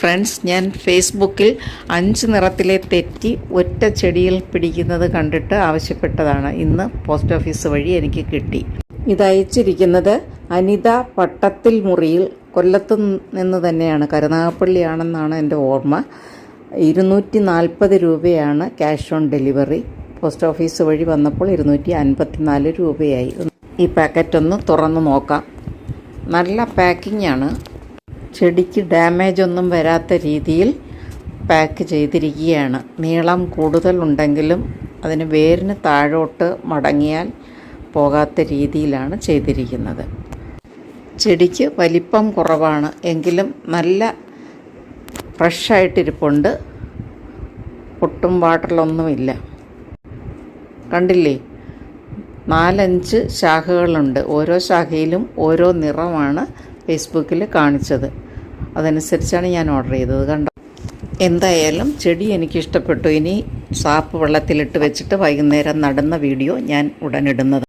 Friends ഞാൻ ഫേസ്ബുക്കിൽ അഞ്ച് നിറത്തിലെ തെറ്റി ഒറ്റ ചെടിയിൽ പിടിക്കുന്നത് കണ്ടിട്ട് ആവശ്യപ്പെട്ടതാണ്. ഇന്ന് പോസ്റ്റ് ഓഫീസ് വഴി എനിക്ക് കിട്ടി. ഇതയച്ചിരിക്കുന്നത് അനിത പട്ടത്തിൽ മുറിയിൽ കൊല്ലത്തു നിന്ന് തന്നെയാണ്. കരുനാഗപ്പള്ളിയാണെന്നാണ് എന്റെ ഓർമ്മ. ഇരുന്നൂറ്റി നാൽപ്പത് രൂപയാണ് cash on delivery. Post office വഴി വന്നപ്പോൾ ഇരുന്നൂറ്റി അൻപത്തി നാല് രൂപയായി. ഈ പാക്കറ്റ് ഒന്ന് തുറന്ന് നോക്കാം. നല്ല പാക്കിംഗ് ആണ്. ചെടിക്ക് ഡാമേജ് ഒന്നും വരാത്ത രീതിയിൽ പാക്ക് ചെയ്തിരിക്കുകയാണ്. നീളം കൂടുതലുണ്ടെങ്കിലും അതിന് വേരിന് താഴോട്ട് മടങ്ങിയാൽ പോകാത്ത രീതിയിലാണ് ചെയ്തിരിക്കുന്നത്. ചെടിക്ക് വലിപ്പം കുറവാണ്. എങ്കിലും നല്ല ഫ്രഷായിട്ടിരിപ്പുണ്ട് ഒട്ടും വാട്ടറിലൊന്നുമില്ല കണ്ടില്ലേ? നാലഞ്ച് ശാഖകളുണ്ട്. ഓരോ ശാഖയിലും ഓരോ നിറമാണ് ഫേസ്ബുക്കിൽ കാണിച്ചത്. അതനുസരിച്ചാണ് ഞാൻ ഓർഡർ ചെയ്തത്. കണ്ടോ? എന്തായാലും ചെടി എനിക്കിഷ്ടപ്പെട്ടു. ഇനി സാപ്പ് വെള്ളത്തിലിട്ട് വെച്ചിട്ട് വൈകുന്നേരം നടന്ന വീഡിയോ ഞാൻ ഉടനിടുന്നത്